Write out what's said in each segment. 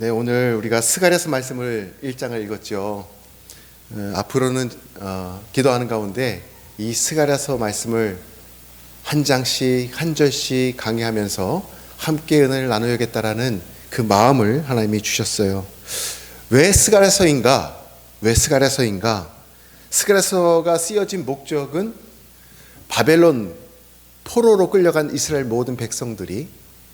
네, 오늘 우리가 스가랴서 말씀을 1장을 읽었죠. 어, 앞으로는 어, 기도하는 가운데 이 스가랴서 말씀을 한 장씩 한 절씩 강의하면서 함께 은혜를 나누야겠다라는 그 마음을 하나님이 주셨어요. 왜 스가랴서인가? 왜 스가랴서인가? 스가랴서가 쓰여진 목적은 바벨론 포로로 끌려간 이스라엘 모든 백성들이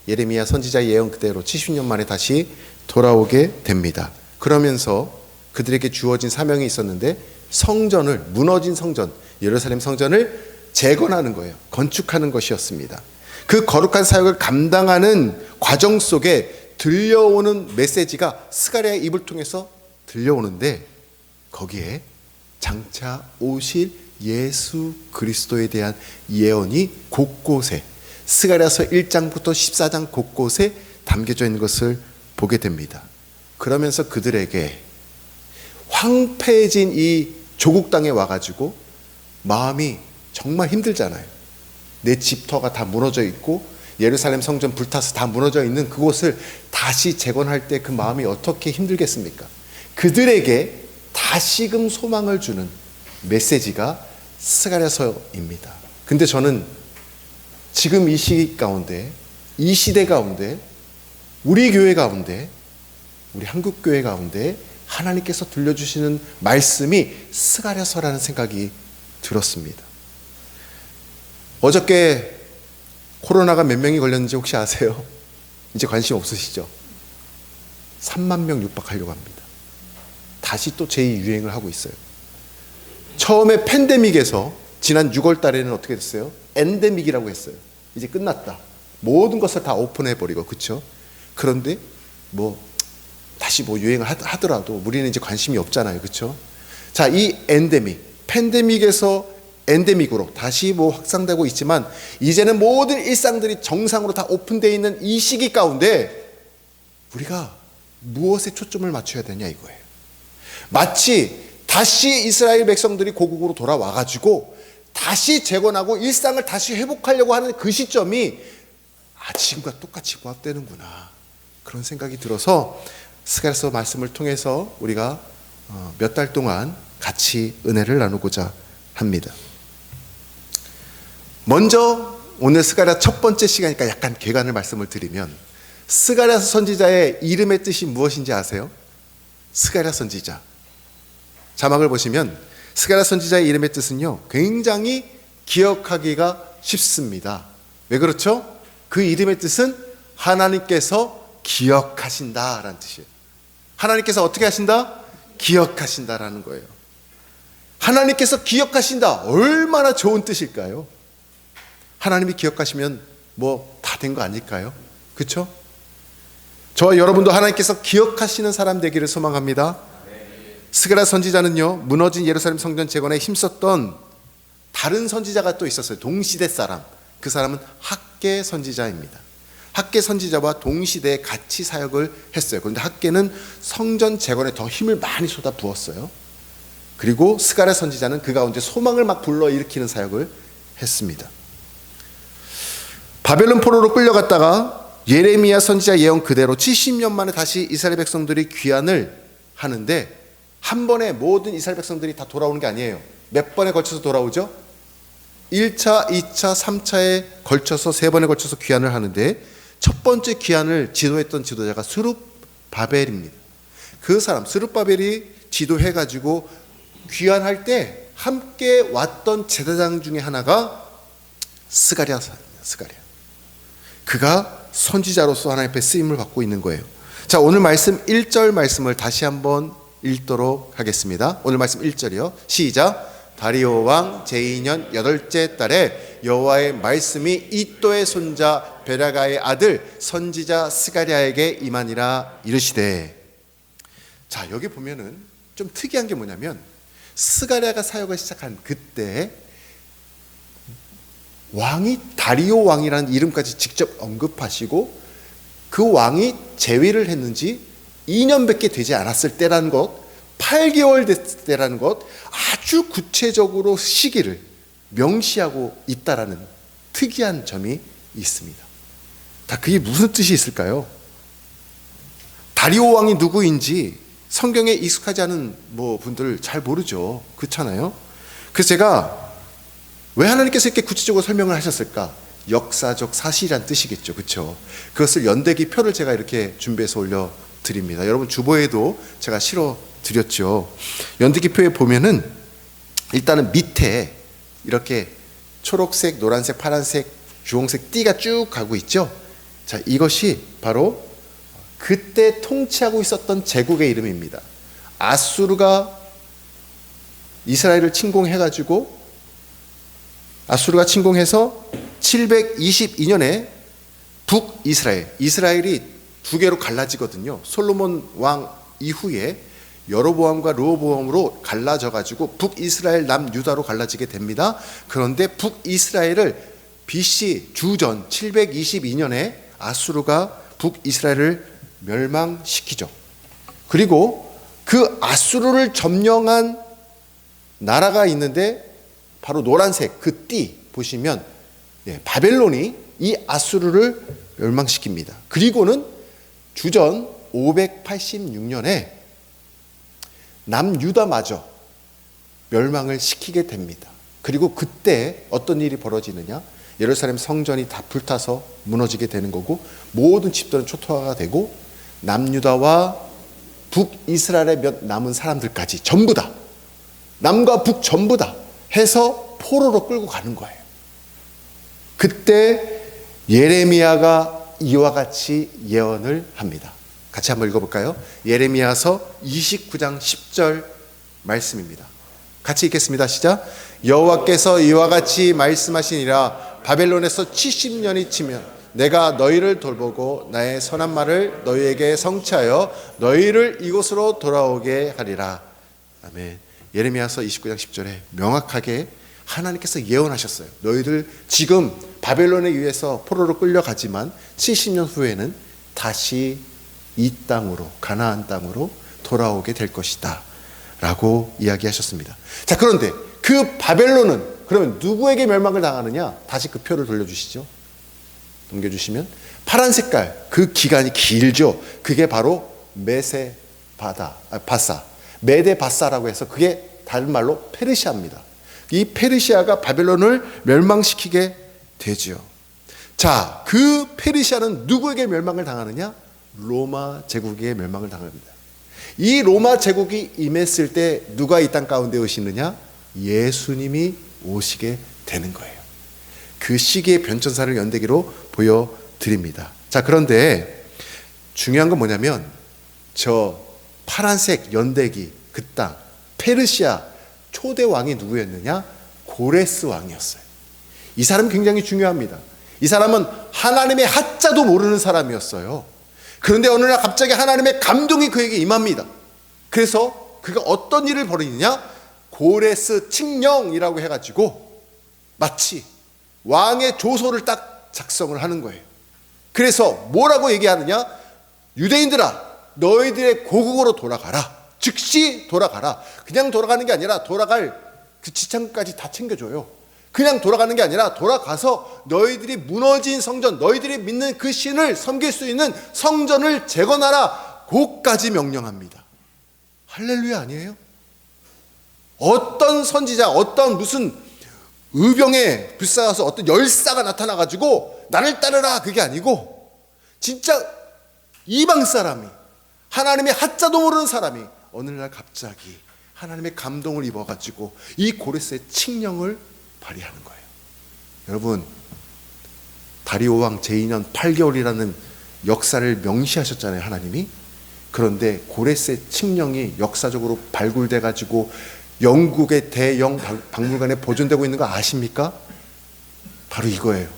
예레미야 선지자 예언 그대로 70년 만에 다시 돌아오게 됩니다. 그러면서 그들에게 주어진 사명이 있었는데 성전을 무너진 성전 예루살렘 성전을 재건하는 거예요. 건축하는 것이었습니다. 그 거룩한 사역을 감당하는 과정 속에 들려오는 메시지가 스가랴의 입을 통해서 들려오는데 거기에 장차 오실 예수 그리스도에 대한 예언이 곳곳에 스가랴서 1장부터 14장 곳곳에 담겨져 있는 것을 보게 됩니다. 그러면서 그들에게 황폐해진 이 조국 땅에 와가지고 마음이 정말 힘들잖아요. 내 집터가 다 무너져 있고 예루살렘 성전 불타서 다 무너져 있는 그곳을 다시 재건할 때 그 마음이 어떻게 힘들겠습니까? 그들에게 다시금 소망을 주는 메시지가 스가랴서입니다. 근데 저는 지금 이 시기 가운데 이 시대 가운데 우리 교회 가운데 우리 한국 교회 가운데 하나님께서 들려주시는 말씀이 스가랴서라는 생각이 들었습니다. 어저께 코로나가 몇 명이 걸렸는지 혹시 아세요? 이제 관심 없으시죠? 3만 명 육박하려고 합니다. 다시 또 제2 유행을 하고 있어요. 처음에 팬데믹에서 지난 6월 달에는 어떻게 됐어요? 엔데믹이라고 했어요. 이제 끝났다. 모든 것을 다 오픈해 버리고 그렇죠? 그런데 뭐 다시 뭐 유행을 하더라도 우리는 이제 관심이 없잖아요. 그렇죠? 자, 이 엔데믹, 팬데믹에서 엔데믹으로 다시 뭐 확산되고 있지만 이제는 모든 일상들이 정상으로 다 오픈되어 있는 이 시기 가운데 우리가 무엇에 초점을 맞춰야 되냐 이거예요. 마치 다시 이스라엘 백성들이 고국으로 돌아와 가지고 다시 재건하고 일상을 다시 회복하려고 하는 그 시점이 아 지금과 똑같이 부합되는구나 그런 생각이 들어서 스가랴서 말씀을 통해서 우리가 어, 몇달 동안 같이 은혜를 나누고자 합니다. 먼저 오늘 스가랴 첫 번째 시간이니까 약간 개관을 말씀을 드리면 스가랴 선지자의 이름의 뜻이 무엇인지 아세요? 스가랴 선지자. 자막을 보시면 스가랴 선지자의 이름의 뜻은요. 굉장히 기억하기가 쉽습니다. 왜 그렇죠? 그 이름의 뜻은 하나님께서 기억하신다라는 뜻이에요. 하나님께서 어떻게 하신다? 기억하신다라는 거예요. 하나님께서 기억하신다. 얼마나 좋은 뜻일까요? 하나님이 기억하시면 뭐 다 된 거 아닐까요? 그렇죠? 저와 여러분도 하나님께서 기억하시는 사람 되기를 소망합니다. 스가랴 선지자는요 무너진 예루살렘 성전 재건에 힘썼던 다른 선지자가 또 있었어요. 동시대 사람. 그 사람은 학계 선지자입니다. 학계 선지자와 동시대에 같이 사역을 했어요. 그런데 학계는 성전 재건에 더 힘을 많이 쏟아 부었어요. 그리고 스가랴 선지자는 그 가운데 소망을 막 불러 일으키는 사역을 했습니다. 바벨론 포로로 끌려갔다가 예레미야 선지자 예언 그대로 70년 만에 다시 이스라엘 백성들이 귀환을 하는데 한 번에 모든 이스라엘 백성들이 다 돌아오는 게 아니에요. 몇 번에 걸쳐서 돌아오죠? 1차, 2차, 3차에 걸쳐서 세 번에 걸쳐서 귀환을 하는데 첫 번째 귀환을 지도했던 지도자가 스룹 바벨입니다. 그 사람 스룹 바벨이 지도해 가지고 귀환할 때 함께 왔던 제사장 중에 하나가 스가랴 스가랴. 그가 선지자로서 하나님 앞에 쓰임을 받고 있는 거예요. 자, 오늘 말씀 1절 말씀을 다시 한번 읽도록 하겠습니다. 오늘 말씀 1절이요. 시작. 다리오 왕 제2년 여덟째 달에 여호와의 말씀이 이또의 손자 베라가의 아들 선지자 스가랴에게 임하니라 이르시되 자 여기 보면은 좀 특이한 게 뭐냐면 스가랴가 사역을 시작한 그때 왕이 다리오 왕이라는 이름까지 직접 언급하시고 그 왕이 재위를 했는지 2년밖에 되지 않았을 때라는 것, 8개월 됐을 때라는 것 아주 구체적으로 시기를 명시하고 있다라는 특이한 점이 있습니다. 다 그게 무슨 뜻이 있을까요? 다리오 왕이 누구인지 성경에 익숙하지 않은 뭐 분들 잘 모르죠. 그렇잖아요. 그래서 제가 왜 하나님께서 이렇게 구체적으로 설명을 하셨을까? 역사적 사실이란 뜻이겠죠. 그렇죠? 그것을 연대기 표를 제가 이렇게 준비해서 올려 드립니다. 여러분 주보에도 제가 실어 드렸죠. 연대기 표에 보면은 일단은 밑에 이렇게 초록색, 노란색, 파란색, 주홍색 띠가 쭉 가고 있죠. 자, 이것이 바로 그때 통치하고 있었던 제국의 이름입니다. 아수르가 이스라엘을 침공해 가지고 아수르가 침공해서 722년에 북이스라엘, 이스라엘이 두 개로 갈라지거든요. 솔로몬 왕 이후에 여로보암과 르호보암으로 갈라져 가지고 북이스라엘 남유다로 갈라지게 됩니다. 그런데 북이스라엘을 BC 주전 722년에 아수르가 북이스라엘을 멸망시키죠. 그리고 그 아수르를 점령한 나라가 있는데 바로 노란색 그 띠 보시면 예, 바벨론이 이 아수르를 멸망시킵니다. 그리고는 주전 586년에 남유다마저 멸망을 시키게 됩니다. 그리고 그때 어떤 일이 벌어지느냐? 예루살렘 성전이 다 불타서 무너지게 되는 거고 모든 집들은 초토화가 되고 남유다와 북이스라엘의 몇 남은 사람들까지 전부 다 남과 북 전부 다 해서 포로로 끌고 가는 거예요. 그때 예레미야가 이와 같이 예언을 합니다. 같이 한번 읽어볼까요? 예레미야서 29장 10절 말씀입니다. 같이 읽겠습니다. 시작. 여호와께서 이와 같이 말씀하시니라 바벨론에서 70년이 치면 내가 너희를 돌보고 나의 선한 말을 너희에게 성취하여 너희를 이곳으로 돌아오게 하리라. 아멘. 예레미야서 29장 10절에 명확하게 하나님께서 예언하셨어요. 너희들 지금 바벨론에 의해서 포로로 끌려가지만 70년 후에는 다시 이 땅으로 가나안 땅으로 돌아오게 될 것이다. 라고 이야기하셨습니다. 자, 그런데 그 바벨론은 그러면 누구에게 멸망을 당하느냐? 다시 그 표를 돌려주시죠. 넘겨주시면 파란 색깔 그 기간이 길죠. 그게 바로 메세 바다 아, 바사 메데 바사라고 해서 그게 다른 말로 페르시아입니다. 이 페르시아가 바벨론을 멸망시키게 되지요. 자, 그 페르시아는 누구에게 멸망을 당하느냐? 로마 제국에게 멸망을 당합니다. 이 로마 제국이 임했을 때 누가 이 땅 가운데 오시느냐? 예수님이 오시게 되는 거예요. 그 시기의 변천사를 연대기로 보여드립니다. 자, 그런데 중요한 건 뭐냐면 저 파란색 연대기 그 땅, 페르시아 초대 왕이 누구였느냐? 고레스 왕이었어요. 이 사람이 굉장히 중요합니다. 이 사람은 하나님의 하자도 모르는 사람이었어요. 그런데 어느 날 갑자기 하나님의 감동이 그에게 임합니다. 그래서 그가 어떤 일을 벌이느냐? 고레스 칙령이라고 해가지고 마치 왕의 조서를 딱 작성을 하는 거예요. 그래서 뭐라고 얘기하느냐? 유대인들아, 너희들의 고국으로 돌아가라. 즉시 돌아가라. 그냥 돌아가는 게 아니라 돌아갈 그 지창까지 다 챙겨줘요. 그냥 돌아가는 게 아니라 돌아가서 너희들이 무너진 성전, 너희들이 믿는 그 신을 섬길 수 있는 성전을 재건하라. 고까지 명령합니다. 할렐루야 아니에요? 어떤 선지자, 어떤 무슨 의병에 불사가서 어떤 열사가 나타나가지고 나를 따르라 그게 아니고 진짜 이방 사람이 하나님의 하자도 모르는 사람이 어느 날 갑자기 하나님의 감동을 입어가지고 이 고레스의 칙령을 발휘하는 거예요. 여러분 다리오 왕 제2년 8개월이라는 역사를 명시하셨잖아요 하나님이 그런데 고레스의 칙령이 역사적으로 발굴돼 가지고 영국의 대영 박물관에 보존되고 있는 거 아십니까? 바로 이거예요.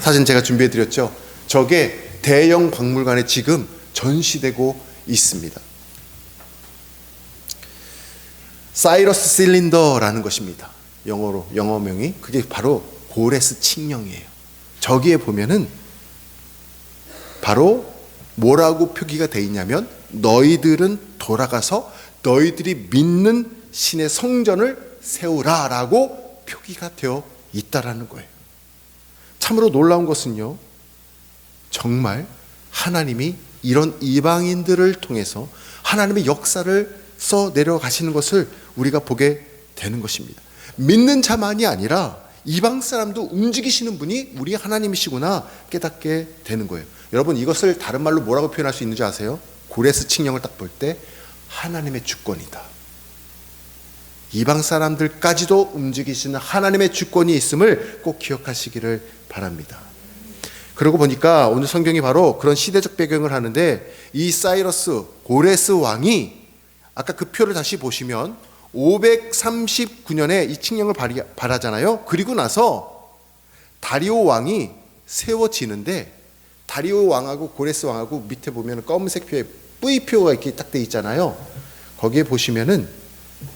사진 제가 준비해 드렸죠. 저게 대영 박물관에 지금 전시되고 있습니다. 사이러스 실린더라는 것입니다. 영어로 영어명이 그게 바로 고레스 칙령이에요. 저기에 보면은 바로 뭐라고 표기가 돼 있냐면 너희들은 돌아가서 너희들이 믿는 신의 성전을 세우라라고 표기가 되어 있다라는 거예요. 참으로 놀라운 것은요. 정말 하나님이 이런 이방인들을 통해서 하나님의 역사를 써 내려가시는 것을 우리가 보게 되는 것입니다. 믿는 자만이 아니라 이방 사람도 움직이시는 분이 우리 하나님이시구나 깨닫게 되는 거예요. 여러분 이것을 다른 말로 뭐라고 표현할 수 있는지 아세요? 고레스 칙령을 딱 볼 때 하나님의 주권이다. 이방 사람들까지도 움직이시는 하나님의 주권이 있음을 꼭 기억하시기를 바랍니다. 그러고 보니까 오늘 성경이 바로 그런 시대적 배경을 하는데 이 사이러스 고레스 왕이 아까 그 표를 다시 보시면 539년에 이 칙령을 발하잖아요. 그리고 나서 다리오 왕이 세워지는데 다리오 왕하고 고레스 왕하고 밑에 보면 검은색 표에 뿌이표가 이렇게 딱 돼 있잖아요. 거기에 보시면은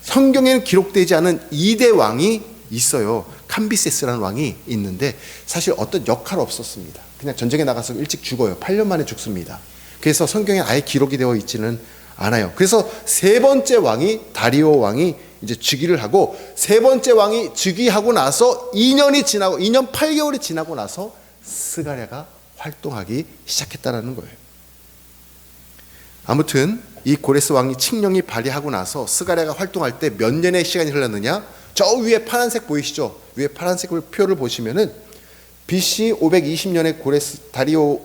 성경에는 기록되지 않은 2대 왕이 있어요. 캄비세스라는 왕이 있는데 사실 어떤 역할 없었습니다. 그냥 전쟁에 나가서 일찍 죽어요. 8년 만에 죽습니다. 그래서 성경에 아예 기록이 되어 있지는 않아요. 그래서 세 번째 왕이 다리오 왕이 이제 즉위를 하고 세 번째 왕이 즉위하고 나서 2년이 지나고 2년 8개월이 지나고 나서 스가랴가 활동하기 시작했다라는 거예요. 아무튼 이 고레스 왕이 칙령이 발휘하고 나서 스가랴가 활동할 때 몇 년의 시간이 흘렀느냐? 저 위에 파란색 보이시죠? 위에 파란색 표를 보시면은 BC 520년에 고레스 다리오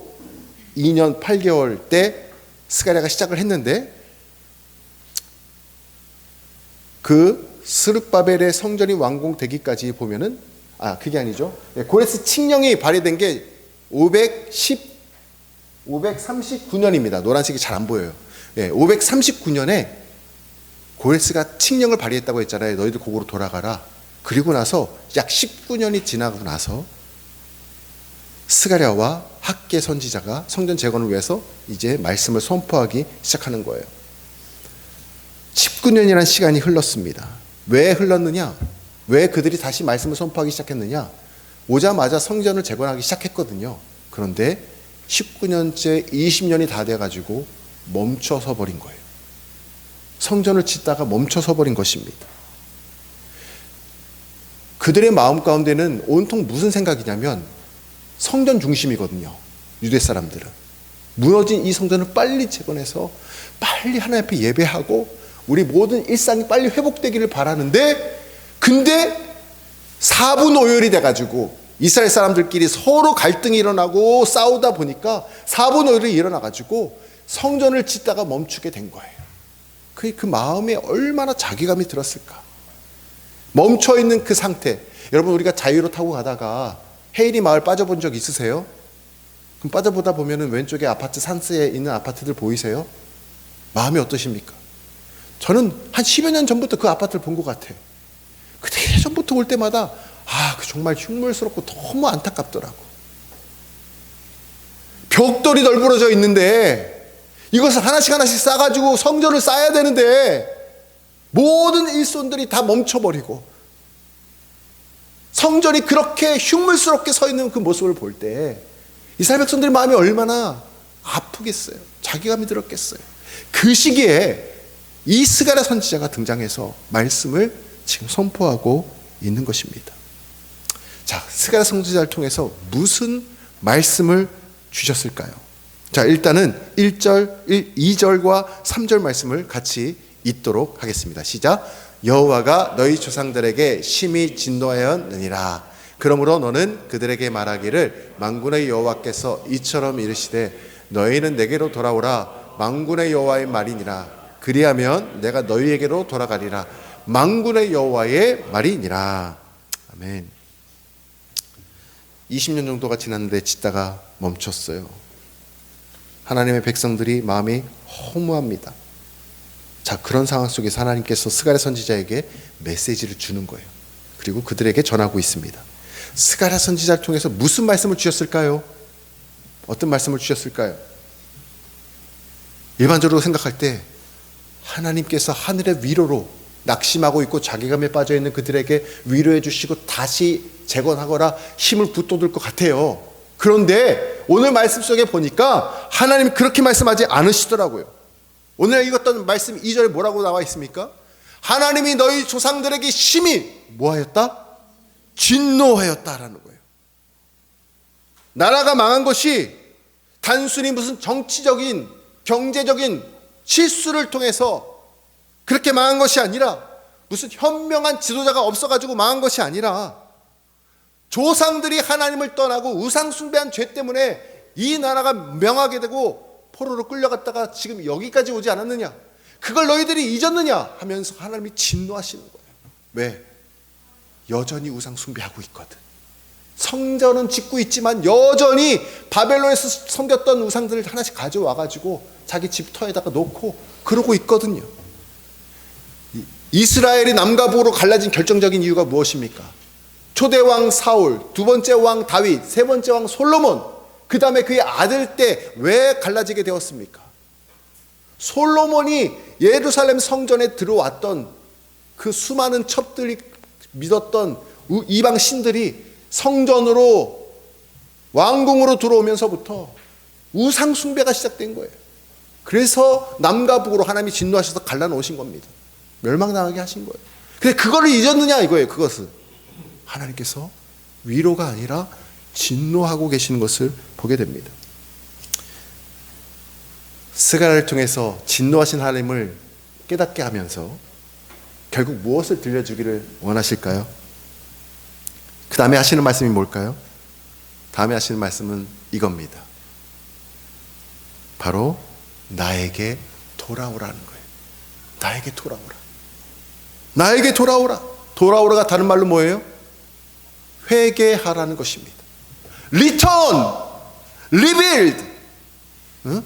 2년 8개월 때 스가랴가 시작을 했는데 그 스룹바벨의 성전이 완공되기까지 보면은 아 그게 아니죠. 네, 고레스 칙령이 발휘된 게 510 539년입니다. 노란색이 잘 안 보여요. 예, 539년에 고레스가 칙령을 발휘했다고 했잖아요. 너희들 고국으로 돌아가라. 그리고 나서 약 19년이 지나고 나서 스가랴와 학계 선지자가 성전 재건을 위해서 이제 말씀을 선포하기 시작하는 거예요. 19년이라는 시간이 흘렀습니다. 왜 흘렀느냐? 왜 그들이 다시 말씀을 선포하기 시작했느냐? 오자마자 성전을 재건하기 시작했거든요. 그런데 19년째 20년이 다 돼가지고 멈춰서 버린 거예요. 성전을 짓다가 멈춰서 버린 것입니다. 그들의 마음 가운데는 온통 무슨 생각이냐면 성전 중심이거든요. 유대 사람들은. 무너진 이 성전을 빨리 재건해서 빨리 하나님 앞에 예배하고 우리 모든 일상이 빨리 회복되기를 바라는데 근데 사분 오열이 돼가지고 이스라엘 사람들끼리 서로 갈등이 일어나고 싸우다 보니까 사분 오열이 일어나가지고 성전을 짓다가 멈추게 된 거예요. 그, 그 마음에 얼마나 자괴감이 들었을까. 멈춰 있는 그 상태. 여러분, 우리가 자유로 타고 가다가 헤이리 마을 빠져본 적 있으세요? 그럼 빠져보다 보면은 왼쪽에 아파트 산스에 있는 아파트들 보이세요? 마음이 어떠십니까? 저는 한 10여 년 전부터 그 아파트를 본 것 같아. 그 예전부터 올 때마다 아, 그 정말 흉물스럽고 너무 안타깝더라고. 벽돌이 널브러져 있는데 이것을 하나씩 하나씩 싸가지고 성전을 쌓아야 되는데 모든 일손들이 다 멈춰버리고 성전이 그렇게 흉물스럽게 서 있는 그 모습을 볼 때 이스라엘 백성들의 마음이 얼마나 아프겠어요. 자괴감이 들었겠어요. 그 시기에 이 스가랴 선지자가 등장해서 말씀을 지금 선포하고 있는 것입니다. 자, 스가랴 선지자를 통해서 무슨 말씀을 주셨을까요? 자, 일단은 1절, 1, 2절과 3절 말씀을 같이 읽도록 하겠습니다. 시작. 여호와가 너희 조상들에게 심히 진노하였느니라. 그러므로 너는 그들에게 말하기를 만군의 여호와께서 이처럼 이르시되 너희는 내게로 돌아오라. 만군의 여호와의 말이니라. 그리하면 내가 너희에게로 돌아가리라. 만군의 여호와의 말이니라. 아멘. 20년 정도가 지났는데 짓다가 멈췄어요. 하나님의 백성들이 마음이 허무합니다. 자, 그런 상황 속에서 하나님께서 스가랴 선지자에게 메시지를 주는 거예요. 그리고 그들에게 전하고 있습니다. 스가랴 선지자를 통해서 무슨 말씀을 주셨을까요? 어떤 말씀을 주셨을까요? 일반적으로 생각할 때 하나님께서 하늘의 위로로 낙심하고 있고 자괴감에 빠져 있는 그들에게 위로해 주시고 다시 재건하거나 힘을 붙돋을 것 같아요. 그런데 오늘 말씀 속에 보니까 하나님이 그렇게 말씀하지 않으시더라고요. 오늘 읽었던 말씀 2절에 뭐라고 나와 있습니까? 하나님이 너희 조상들에게 심히 뭐하였다? 진노하였다라는 거예요. 나라가 망한 것이 단순히 무슨 정치적인 경제적인 실수를 통해서 그렇게 망한 것이 아니라 무슨 현명한 지도자가 없어가지고 망한 것이 아니라 조상들이 하나님을 떠나고 우상 숭배한 죄 때문에 이 나라가 명하게 되고 포로로 끌려갔다가 지금 여기까지 오지 않았느냐? 그걸 너희들이 잊었느냐? 하면서 하나님이 진노하시는 거예요. 왜? 여전히 우상 숭배하고 있거든. 성전은 짓고 있지만 여전히 바벨론에서 섬겼던 우상들을 하나씩 가져와 가지고 자기 집터에다가 놓고 그러고 있거든요. 이- 이스라엘이 남과 북으로 갈라진 결정적인 이유가 무엇입니까? 초대 왕 사울, 두 번째 왕 다윗, 세 번째 왕 솔로몬, 그 다음에 그의 아들 때 왜 갈라지게 되었습니까? 솔로몬이 예루살렘 성전에 들어왔던 그 수많은 첩들이 믿었던 우- 이방 신들이 성전으로 왕궁으로 들어오면서부터 우상 숭배가 시작된 거예요. 그래서 남과 북으로 하나님이 진노하셔서 갈라놓으신 겁니다. 멸망당하게 하신 거예요. 근데 그거를 잊었느냐 이거예요. 그것은 하나님께서 위로가 아니라 진노하고 계시는 것을 보게 됩니다. 스가를 통해서 진노하신 하나님을 깨닫게 하면서 결국 무엇을 들려주기를 원하실까요? 그 다음에 하시는 말씀이 뭘까요? 다음에 하시는 말씀은 이겁니다. 바로 나에게 돌아오라는 거예요. 나에게 돌아오라. 나에게 돌아오라. 돌아오라가 다른 말로 뭐예요? 회개하라는 것입니다. Return, rebuild. 응?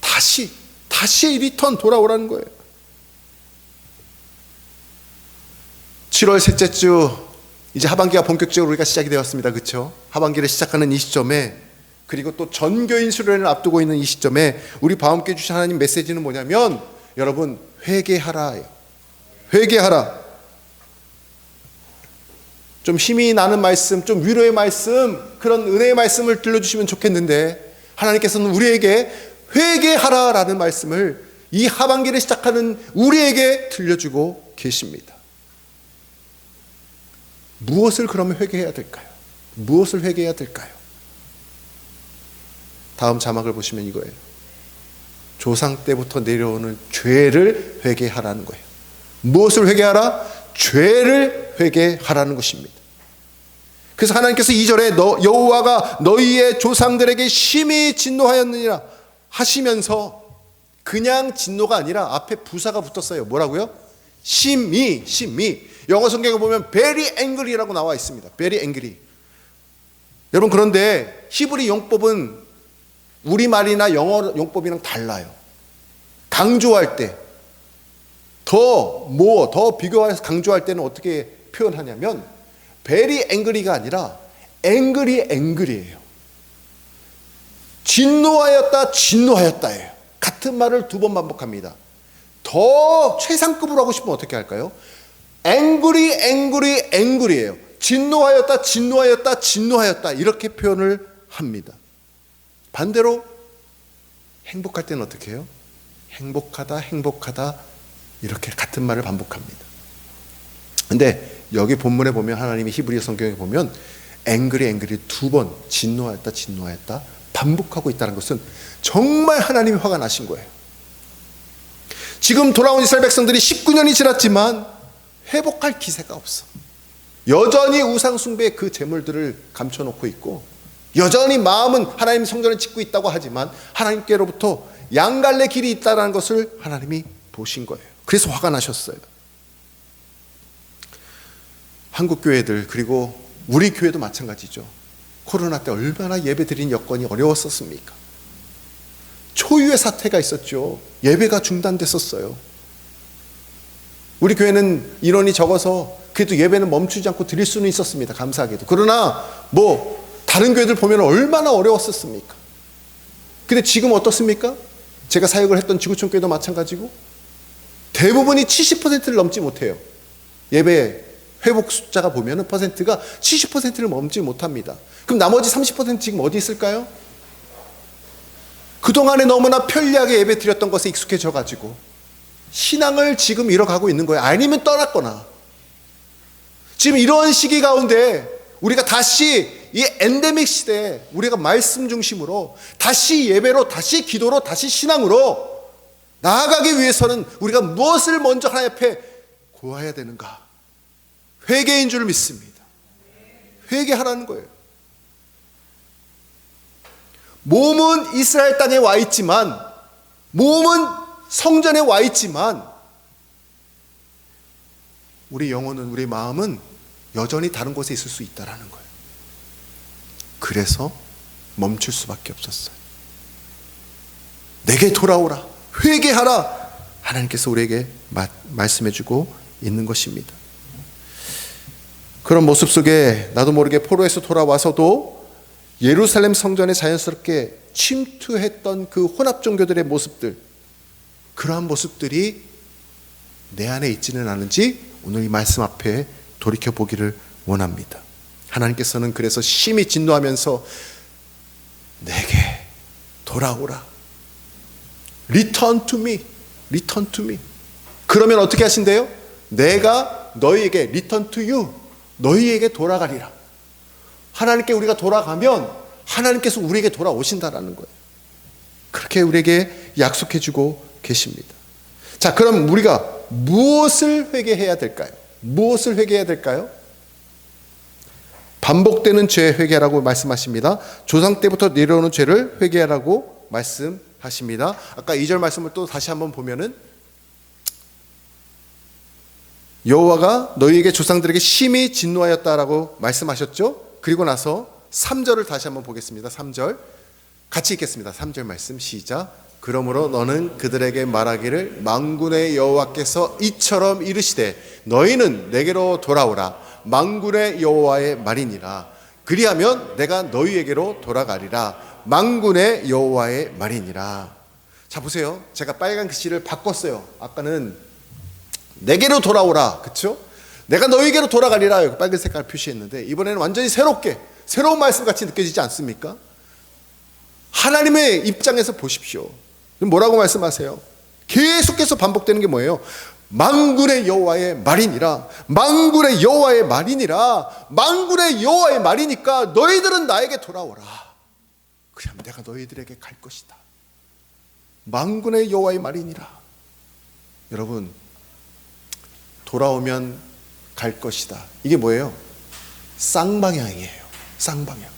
다시, 다시 리턴 돌아오라는 거예요. 7월 셋째 주 이제 하반기가 본격적으로 우리가 시작이 되었습니다. 그렇죠? 하반기를 시작하는 이 시점에 그리고 또 전교인 수련을 앞두고 있는 이 시점에 우리 바움께 주신 하나님 메시지는 뭐냐면 여러분 회개하라예요. 회개하라. 좀 힘이 나는 말씀, 좀 위로의 말씀, 그런 은혜의 말씀을 들려주시면 좋겠는데 하나님께서는 우리에게 회개하라라는 말씀을 이 하반기를 시작하는 우리에게 들려주고 계십니다. 무엇을 그러면 회개해야 될까요? 무엇을 회개해야 될까요? 다음 자막을 보시면 이거예요. 조상 때부터 내려오는 죄를 회개하라는 거예요. 무엇을 회개하라? 죄를 회개하라는 것입니다. 그래서 하나님께서 2절에 너 여호와가 너희의 조상들에게 심히 진노하였느니라 하시면서 그냥 진노가 아니라 앞에 부사가 붙었어요. 뭐라고요? 심히 심히 영어 성경에 보면 very angry라고 나와 있습니다. very angry. 여러분 그런데 히브리 용법은 우리말이나 영어 용법이랑 달라요. 강조할 때 더 뭐, 더 비교해서 강조할 때는 어떻게 표현하냐면 very angry가 아니라 angry angry예요. 진노하였다, 진노하였다예요. 같은 말을 두 번 반복합니다. 더 최상급으로 하고 싶으면 어떻게 할까요? angry, angry, angry예요. 진노하였다, 진노하였다, 진노하였다 이렇게 표현을 합니다. 반대로 행복할 때는 어떻게 해요? 행복하다, 행복하다 이렇게 같은 말을 반복합니다. 근데 여기 본문에 보면 하나님이 히브리 성경에 보면 앵그리 앵그리 두 번 진노하였다 진노하였다 반복하고 있다는 것은 정말 하나님이 화가 나신 거예요. 지금 돌아온 이스라엘 백성들이 19년이 지났지만 회복할 기세가 없어. 여전히 우상 숭배의 그 재물들을 감춰 놓고 있고 여전히 마음은 하나님 성전을 짓고 있다고 하지만 하나님께로부터 양갈래 길이 있다는 것을 하나님이 보신 거예요. 그래서 화가 나셨어요. 한국 교회들 그리고 우리 교회도 마찬가지죠. 코로나 때 얼마나 예배 드린 여건이 어려웠었습니까? 초유의 사태가 있었죠. 예배가 중단됐었어요. 우리 교회는 인원이 적어서 그래도 예배는 멈추지 않고 드릴 수는 있었습니다. 감사하게도. 그러나 뭐 다른 교회들 보면 얼마나 어려웠었습니까? 근데 지금 어떻습니까? 제가 사역을 했던 지구촌 교회도 마찬가지고 대부분이 70%를 넘지 못해요. 예배 회복 숫자가 보면은 퍼센트가 70%를 넘지 못합니다. 그럼 나머지 30% 지금 어디 있을까요? 그동안에 너무나 편리하게 예배 드렸던 것에 익숙해져 가지고 신앙을 지금 잃어가고 있는 거예요. 아니면 떠났거나. 지금 이런 시기 가운데 우리가 다시 이 엔데믹 시대에 우리가 말씀 중심으로 다시 예배로, 다시 기도로, 다시 신앙으로 나아가기 위해서는 우리가 무엇을 먼저 하나님 앞에 고해야 되는가? 회개인 줄 믿습니다. 회개하라는 거예요. 몸은 이스라엘 땅에 와 있지만, 몸은 성전에 와 있지만, 우리 영혼은, 우리 마음은 여전히 다른 곳에 있을 수 있다라는 거예요. 그래서 멈출 수밖에 없었어요. 내게 돌아오라. 회개하라. 하나님께서 우리에게 마, 말씀해 주고 있는 것입니다. 그런 모습 속에 나도 모르게 포로에서 돌아와서도 예루살렘 성전에 자연스럽게 침투했던 그 혼합 종교들의 모습들, 그러한 모습들이 내 안에 있지는 않은지 오늘 이 말씀 앞에 돌이켜 보기를 원합니다. 하나님께서는 그래서 심히 진노하면서 내게 돌아오라. Return to me. Return to me. 그러면 어떻게 하신대요? 내가 너희에게 return to you. 너희에게 돌아가리라. 하나님께 우리가 돌아가면 하나님께서 우리에게 돌아오신다라는 거예요. 그렇게 우리에게 약속해 주고 계십니다. 자, 그럼 우리가 무엇을 회개해야 될까요? 무엇을 회개해야 될까요? 반복되는 죄 회개라고 말씀하십니다. 조상 때부터 내려오는 죄를 회개하라고 말씀하십니다. 아까 2절 말씀을 또 다시 한번 보면은 여호와가 너희에게 조상들에게 심히 진노하였다라고 말씀하셨죠? 그리고 나서 3절을 다시 한번 보겠습니다. 3절. 같이 읽겠습니다. 3절 말씀 시작. 그러므로 너는 그들에게 말하기를 망군의 여호와께서 이처럼 이르시되 너희는 내게로 돌아오라 망군의 여호와의 말이니라 그리하면 내가 너희에게로 돌아가리라 망군의 여호와의 말이니라 자 보세요 제가 빨간 글씨를 바꿨어요 아까는 내게로 돌아오라 그쵸 내가 너희에게로 돌아가리라 여기 빨간 색깔 표시했는데 이번에는 완전히 새롭게 새로운 말씀 같이 느껴지지 않습니까? 하나님의 입장에서 보십시오. 뭐라고 말씀하세요? 계속해서 반복되는 게 뭐예요? 망군의 여호와의 말이니라. 망군의 여호와의 말이니라. 망군의 여호와의 말이니까 너희들은 나에게 돌아오라. 그럼 내가 너희들에게 갈 것이다. 망군의 여호와의 말이니라. 여러분 돌아오면 갈 것이다. 이게 뭐예요? 쌍방향이에요. 쌍방향.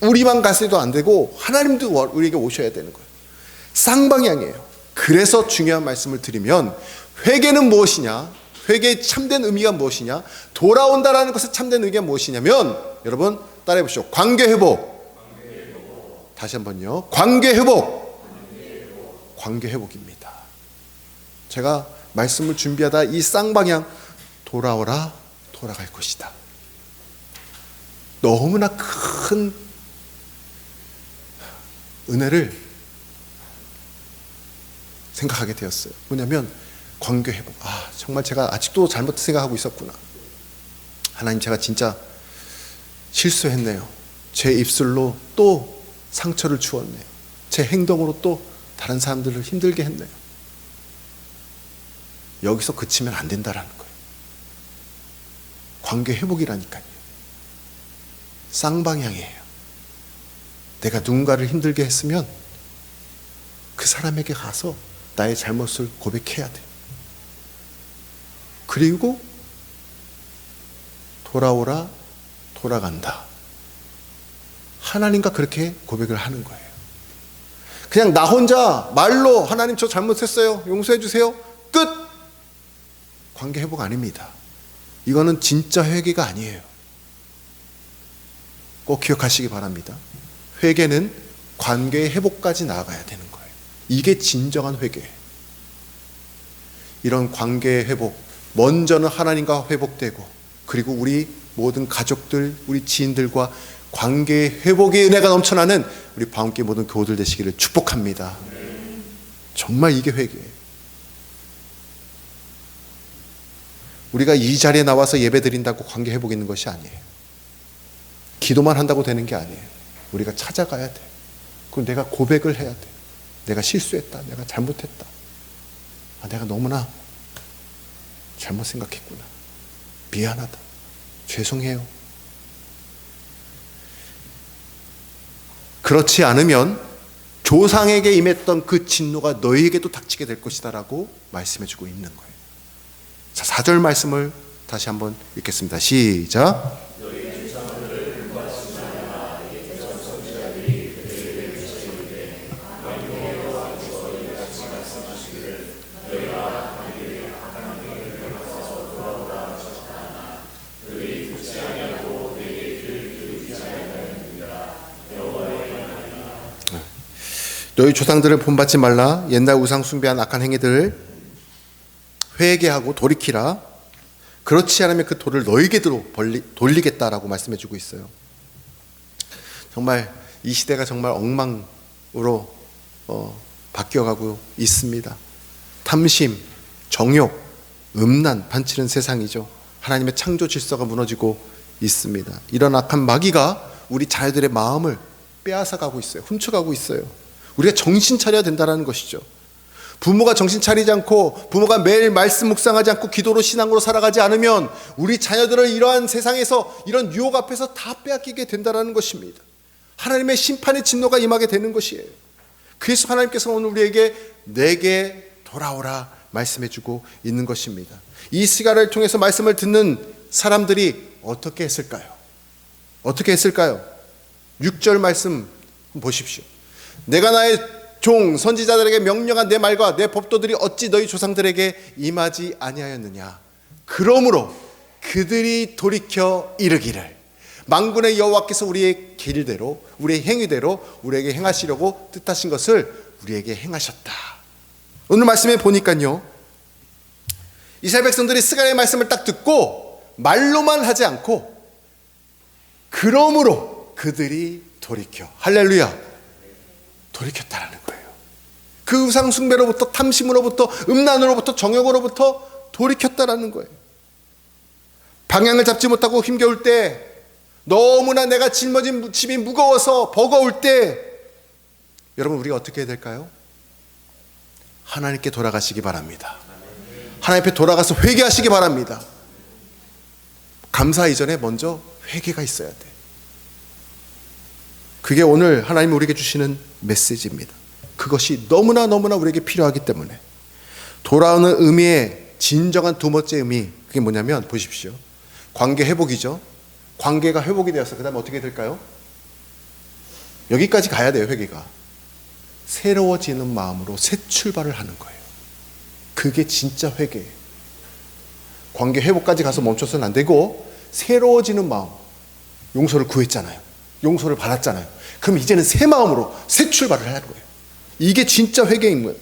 우리만 가서도 안 되고 하나님도 우리에게 오셔야 되는 거예요. 쌍방향이에요. 그래서 중요한 말씀을 드리면 회개는 무엇이냐? 회개의 참된 의미가 무엇이냐? 돌아온다라는 것의 참된 의미가 무엇이냐면 여러분 따라해 보시죠. 관계 회복. 다시 한번요. 관계 회복. 관계 회복입니다. 제가 말씀을 준비하다 이 쌍방향 돌아오라 돌아갈 것이다. 너무나 큰 은혜를 생각하게 되었어요. 뭐냐면 관계 회복. 아, 정말 제가 아직도 잘못 생각하고 있었구나. 하나님 제가 진짜 실수했네요. 제 입술로 또 상처를 주었네요. 제 행동으로 또 다른 사람들을 힘들게 했네요. 여기서 그치면 안 된다라는 거예요. 관계 회복이라니까요. 쌍방향이에요. 내가 누군가를 힘들게 했으면 그 사람에게 가서 나의 잘못을 고백해야 돼. 그리고 돌아오라, 돌아간다. 하나님과 그렇게 고백을 하는 거예요. 그냥 나 혼자 말로 하나님 저 잘못했어요. 용서해 주세요. 끝. 관계 회복 아닙니다. 이거는 진짜 회개가 아니에요. 꼭 기억하시기 바랍니다. 회개는 관계 회복까지 나아가야 되는 거예요. 이게 진정한 회개. 이런 관계 회복, 먼저는 하나님과 회복되고, 그리고 우리 모든 가족들, 우리 지인들과 관계 회복의 은혜가 넘쳐나는 우리 방께 모든 교우들 되시기를 축복합니다. 정말 이게 회개예요. 우리가 이 자리에 나와서 예배 드린다고 관계 회복 있는 것이 아니에요. 기도만 한다고 되는 게 아니에요. 우리가 찾아가야 돼. 그럼 내가 고백을 해야 돼. 내가 실수했다. 내가 잘못했다. 아, 내가 너무나 잘못 생각했구나. 미안하다. 죄송해요. 그렇지 않으면 조상에게 임했던 그 진노가 너희에게도 닥치게 될 것이다라고 말씀해 주고 있는 거예요. 자, 4절 말씀을 다시 한번 읽겠습니다. 시작. 너희 조상들을 본받지 말라 옛날 우상 숭배한 악한 행위들을 회개하고 돌이키라. 그렇지 않으면 그 돌을 너희에게로 벌리, 돌리겠다라고 말씀해 주고 있어요. 정말 이 시대가 정말 엉망으로 어, 바뀌어가고 있습니다. 탐심, 정욕, 음란 판치는 세상이죠. 하나님의 창조 질서가 무너지고 있습니다. 이런 악한 마귀가 우리 자녀들의 마음을 빼앗아가고 있어요. 훔쳐가고 있어요. 우리가 정신 차려야 된다는 것이죠. 부모가 정신 차리지 않고 부모가 매일 말씀 묵상하지 않고 기도로 신앙으로 살아가지 않으면 우리 자녀들을 이러한 세상에서 이런 유혹 앞에서 다 빼앗기게 된다는 것입니다. 하나님의 심판의 진노가 임하게 되는 것이에요. 그래서 하나님께서 오늘 우리에게 내게 돌아오라 말씀해 주고 있는 것입니다. 이 시간을 통해서 말씀을 듣는 사람들이 어떻게 했을까요? 어떻게 했을까요? 6절 말씀 보십시오. 내가 나의 종 선지자들에게 명령한 내 말과 내 법도들이 어찌 너희 조상들에게 임하지 아니하였느냐 그러므로 그들이 돌이켜 이르기를 만군의 여호와께서 우리의 길대로 우리의 행위대로 우리에게 행하시려고 뜻하신 것을 우리에게 행하셨다. 오늘 말씀에 보니까요. 이스라엘 백성들이 스가랴의 말씀을 딱 듣고 말로만 하지 않고 그러므로 그들이 돌이켜 할렐루야 돌이켰다라는 거예요. 그 우상 숭배로부터 탐심으로부터 음란으로부터 정욕으로부터 돌이켰다라는 거예요. 방향을 잡지 못하고 힘겨울 때 너무나 내가 짊어진 짐이 무거워서 버거울 때 여러분 우리가 어떻게 해야 될까요? 하나님께 돌아가시기 바랍니다. 하나님 앞에 돌아가서 회개하시기 바랍니다. 감사 이전에 먼저 회개가 있어야 돼. 그게 오늘 하나님 우리에게 주시는 메시지입니다. 그것이 너무나 너무나 우리에게 필요하기 때문에 돌아오는 의미의 진정한 두 번째 의미 그게 뭐냐면 보십시오. 관계 회복이죠. 관계가 회복이 되어서 그다음에 어떻게 될까요? 여기까지 가야 돼요, 회개가. 새로워지는 마음으로 새 출발을 하는 거예요. 그게 진짜 회개예요. 관계 회복까지 가서 멈춰서는 안 되고 새로워지는 마음. 용서를 구했잖아요. 용서를 받았잖아요. 그럼 이제는 새 마음으로 새 출발을 하는 거예요. 이게 진짜 회개인 거예요.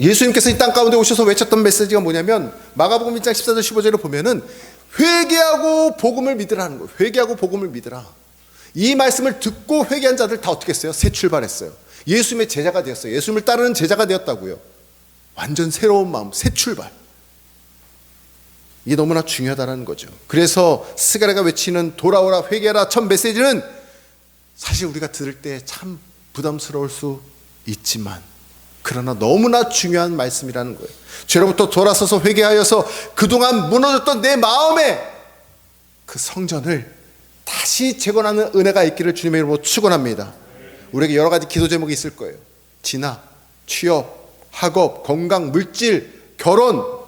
예수님께서 이 땅 가운데 오셔서 외쳤던 메시지가 뭐냐면 마가복음 1장 14절 15절을 보면은 회개하고 복음을 믿으라는 거예요. 회개하고 복음을 믿으라. 이 말씀을 듣고 회개한 자들 다 어떻게 했어요? 새 출발했어요. 예수님의 제자가 되었어요. 예수님을 따르는 제자가 되었다고요. 완전 새로운 마음, 새 출발. 이게 너무나 중요하다는 거죠. 그래서 스가랴가 외치는 돌아오라 회개하라 첫 메시지는 사실 우리가 들을 때 참 부담스러울 수 있지만 그러나 너무나 중요한 말씀이라는 거예요. 죄로부터 돌아서서 회개하여서 그동안 무너졌던 내 마음에 그 성전을 다시 재건하는 은혜가 있기를 주님의 이름으로 축원합니다. 우리에게 여러 가지 기도 제목이 있을 거예요. 진학, 취업, 학업, 건강, 물질, 결혼,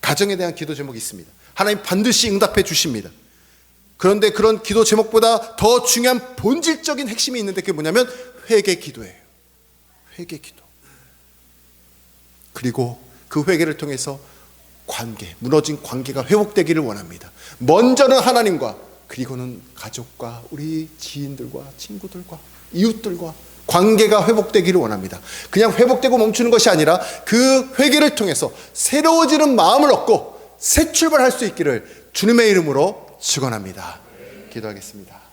가정에 대한 기도 제목이 있습니다. 하나님 반드시 응답해 주십니다. 그런데 그런 기도 제목보다 더 중요한 본질적인 핵심이 있는데 그게 뭐냐면 회개 기도예요. 회개 기도. 그리고 그 회개를 통해서 관계, 무너진 관계가 회복되기를 원합니다. 먼저는 하나님과 그리고는 가족과 우리 지인들과 친구들과 이웃들과 관계가 회복되기를 원합니다. 그냥 회복되고 멈추는 것이 아니라 그 회개를 통해서 새로워지는 마음을 얻고 새 출발할 수 있기를 주님의 이름으로 축원합니다. 기도하겠습니다.